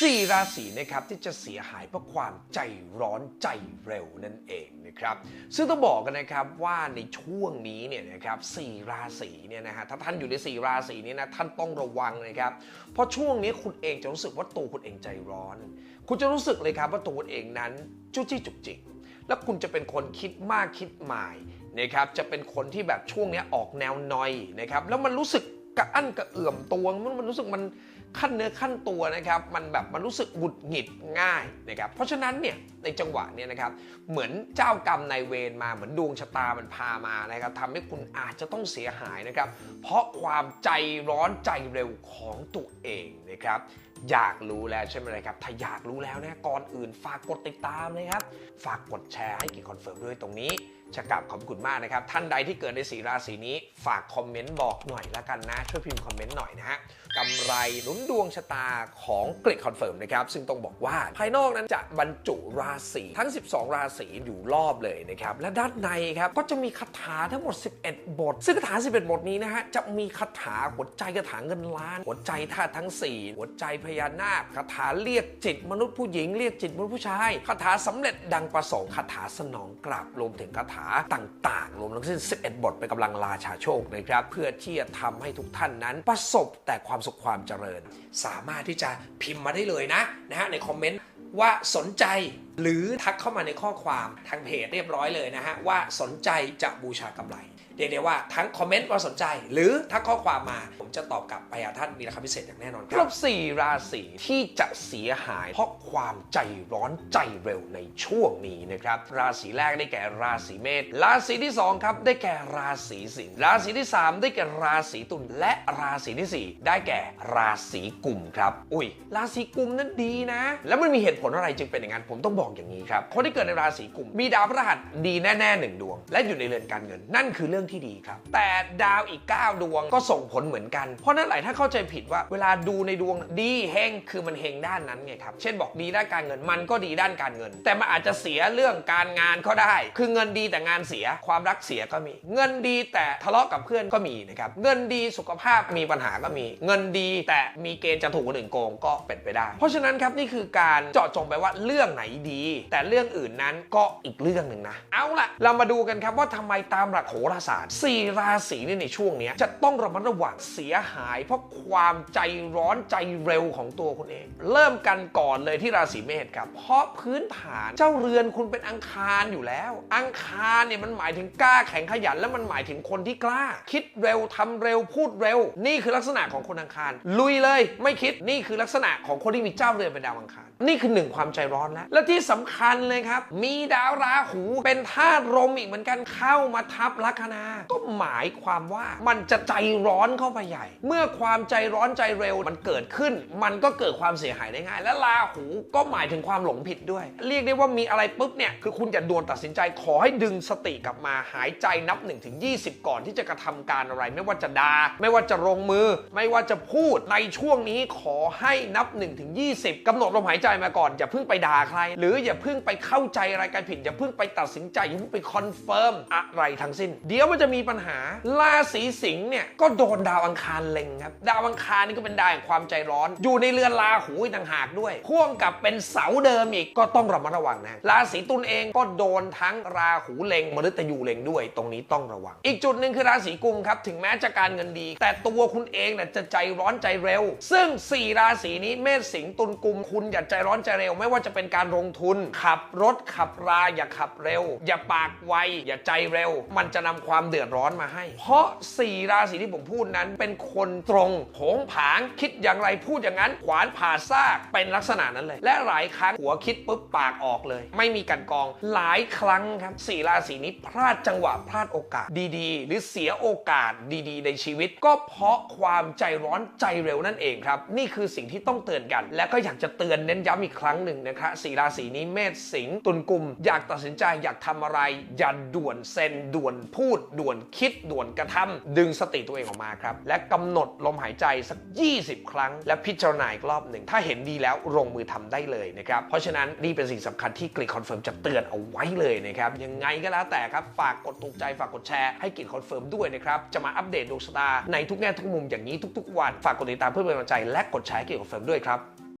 สี่ราศีนะครับที่จะเสียหายเพราะความใจร้อนใจเร็วนั่นเองนะครับ ซึ่งต้องบอกกันนะครับว่าในช่วงนี้เนี่ยนะครับสี่ราศีเนี่ยนะฮะถ้าท่านอยู่ในสี่ราศีนี้นะท่านต้องระวังนะครับ เพราะช่วงนี้คุณเองจะรู้สึกว่าตัวคุณเองใจร้อน คุณจะรู้สึกเลยครับว่าตัวคุณเองนั้นจุกจี้จุกจิกแล้วคุณจะเป็นคนคิดมากคิดหมายนะครับจะเป็นคนที่แบบช่วงนี้ออกแนวนอยนะครับแล้วมันรู้สึกกระอั้นกระเอื่อมตัวมันมันรู้สึกมัน ขั้นเนื้อขั้นตัวนะครับมันแบบมันรู้สึกหงุดหงิดง่ายนะครับเพราะฉะนั้นเนี่ยในจังหวะเนี่ยนะครับเหมือนเจ้ากรรมนายเวรมาเหมือนดวงชะตามันพามานะครับทำให้คุณอาจจะต้องเสียหายนะครับ เพราะความใจร้อนใจเร็วของตัวเองนะครับ อยากรู้แล้วใช่ไหมครับ ถ้าอยากรู้แล้วนะก่อนอื่นฝากกดติดตามนะครับ ฝากกดแชร์ให้กิจคอนเฟิร์มด้วยตรงนี้จะกราบขอบคุณมากนะครับ ท่านใดที่เกิดในสีราศีนี้ ฝากคอมเมนต์บอกหน่อยละกันนะ ช่วยพิมพ์คอมเมนต์หน่อยนะฮะกำไรหนุนดวงชะตาของกริดคอนเฟิร์มนะครับ ซึ่งต้องบอกว่าภายนอกนั้นจะบรรจุราศีทั้ง 12 ราศีอยู่รอบเลยนะครับ และด้านในครับ ก็จะมีคาถาทั้งหมด 11 บท ซึ่งคาถา 11 บทนี้นะฮะจะมีคาถาหัวใจคาถาเงินล้าน หัวใจธาตุทั้ง 4 หัวใจพญานาคคาถาเรียกจิตมนุษย์ผู้หญิงเรียกจิตมนุษย์ผู้ชายคาถาสำเร็จดังประสงค์คาถาสนองกลับรวมถึงคาถาต่าง ๆ รวมทั้งสิ้น 11 บทเป็นกำลังราชาโชคนะครับเพื่อที่จะทำให้ทุกท่านนั้นประสบแต่ความสุขความเจริญ สามารถที่จะพิมพ์มาได้เลยนะนะฮะในคอมเมนต์ว่าสนใจ หรือทักเข้ามาในข้อความทางเพจเรียบร้อยเลยนะฮะว่าสนใจจะบูชากำไรเรียกได้ว่าทั้งคอมเมนต์ว่าสนใจ หรือทักข้อความมา ผมจะตอบกลับไปหาท่านมีราคาพิเศษอย่างแน่นอนครับครบสี่ราศีที่จะเสียหาย เพราะความใจร้อนใจเร็วในช่วงนี้นะครับ ราศีแรกได้แก่ราศีเมษราศีที่สองครับได้แก่ราศีสิงห์ราศีที่สามได้แก่ราศีตุลและราศีที่สี่ได้แก่ราศีกุมครับอุ้ยราศีกุมนั้นดีนะ แล้วมันมีเหตุผลอะไรจึงเป็นอย่างนั้นผมต้องบอกอย่างนี้ครับคนที่เกิดในราศีกุมมีดาวพฤหัสดีแน่ๆหนึ่งดวง และอยู่ในเรือนการเงิน นั่นคือเรื่องที่ดีครับ แต่ดาวอีก 9 ดวงก็ส่งผลเหมือนกัน เพราะนั้นหลายท่านเข้าใจผิดว่าเวลาดูในดวงดีเฮงคือมันเฮงด้านนั้นไงครับเช่นบอกดีด้านการเงินมันก็ดีด้านการเงิน แต่มันอาจจะเสียเรื่องการงานก็ได้ คือเงินดีแต่งานเสียความรักเสียก็มี เงินดีแต่ทะเลาะกับเพื่อนก็มีนะครับเงินดีสุขภาพมีปัญหาก็มี เงินดีแต่มีเกณฑ์จะถูกคนอื่นโกงก็เป็นไปได้ เพราะฉะนั้นครับนี่คือการเจาะจงไปว่าเรื่องไหนดีแต่เรื่องอื่นนั้นก็อีกเรื่องหนึ่งนะ เอาล่ะ เรามาดูกันครับว่าทำไมตามหลักโหราศาสตร์สี่ราศีนี่ในช่วงนี้จะต้องระมัดระวังเสียหาย เพราะความใจร้อนใจเร็วของตัวคุณเอง เริ่มกันก่อนเลยที่ราศีเมษครับ เพราะพื้นฐานเจ้าเรือนคุณเป็นอังคารอยู่แล้ว อังคารเนี่ยมันหมายถึงกล้าแข็งขยัน และมันหมายถึงคนที่กล้า คิดเร็วทำเร็วพูดเร็ว นี่คือลักษณะของคนอังคาร ลุยเลย ไม่คิดนี่คือลักษณะของคนที่มีเจ้าเรือนเป็นดาวอังคาร นี่คือหนึ่งความใจร้อนแล้วและที่สำคัญเลยครับ มีดาวราหูเป็นธาตุลมอีกเหมือนกันเข้ามาทับลัคนา ก็หมายความว่ามันจะใจร้อนเข้าไปใหญ่ เมื่อความใจร้อนใจเร็วมันเกิดขึ้น มันก็เกิดความเสียหายได้ง่าย และราหูก็หมายถึงความหลงผิดด้วย เรียกได้ว่ามีอะไรปุ๊บเนี่ยคือคุณอย่าด่วนตัดสินใจขอให้ดึงสติกลับมาหายใจนับ1นถึงยีก่อนที่จะกระทำการอะไร ไม่ว่าจะดา่าไม่ว่าจะลงมือ ไม่ว่าจะพูดในช่วงนี้ขอให้นับ1นถึงยีกำหนดลมหายใจมาก่อนอย่าเพิ่งไปด่าใครหรืออย่าเพิ่งไปเข้าใจอะไรกันผิด อย่าเพิ่งไปตัดสินใจ อย่าเพิ่งไปคอนเฟิร์มอะไรทั้งสิ้น เดี๋ยวมันจะมีปัญหาราศีสิงห์เนี่ยก็โดนดาวอังคารเล็งครับ ดาวอังคารนี่ก็เป็นดาวแห่งความใจร้อน อยู่ในเรือนราหูต่างหากด้วยพ่วงกับเป็นเสาเดิมอีกก็ต้องระมัดระวังนะราศีตุลเองก็โดนทั้งราหูเล็งมฤตยูเล็งด้วย ตรงนี้ต้องระวัง อีกจุดหนึ่งคือราศีกุมครับถึงแม้จะการเงินดี แต่ตัวคุณเองเนี่ยจะใจร้อนใจเร็ว ซึ่ง 4 ราศีนี้เมษสิงห์ตุลกุมคุณอย่าใจร้อนใจเร็ว ไม่ว่าจะเป็นการลงทุน ขับรถขับราอย่าขับเร็ว อย่าปากไว อย่าใจเร็ว มันจะนำความเดือดร้อนมาให้ เพราะ 4 ราศีที่ผมพูดนั้น เป็นคนตรงโผงผางคิดอย่างไรพูดอย่างนั้น ขวานผ่าซากเป็นลักษณะนั้นเลย และหลายครั้งหัวคิดปุ๊บปากออกเลย ไม่มีกันกองหลายครั้งครับสี่ราศีนี้พลาดจังหวะพลาดโอกาสดีๆ หรือเสียโอกาสดีๆ ในชีวิต ก็เพราะความใจร้อนใจเร็วนั่นเองครับ นี่คือสิ่งที่ต้องเตือนกัน และก็อยากจะเตือนเน้นย้ำอีกครั้งหนึ่งนะครับสี่ราศีนี้เมษสิงห์ตุลกุม อยากตัดสินใจอยากทำอะไร อย่าด่วนเซ็นด่วนพูด ด่วนคิด ด่วนกระทำดึงสติตัวเองออกมาครับ และกำหนดลมหายใจสัก 20 ครั้ง และพิจารณาอีกรอบหนึ่ง ถ้าเห็นดีแล้วลงมือทำได้เลยนะครับ เพราะฉะนั้นนี่เป็นสิ่งสำคัญที่กรีคอนเฟิร์มจะเตือนเอาไว้เลยนะครับ ยังไงก็แล้วแต่ครับ ฝากกดถูกใจฝากกดแชร์ให้กรีคอนเฟิร์มด้วยนะครับ จะมาอัปเดตดวงชะตาในทุกแง่ทุกมุมอย่างนี้ทุกๆวัน ฝากกดติดตามเพื่อเป็นกำลังใจและกดแชร์ให้กรีคอนเฟิร์มด้วยครับ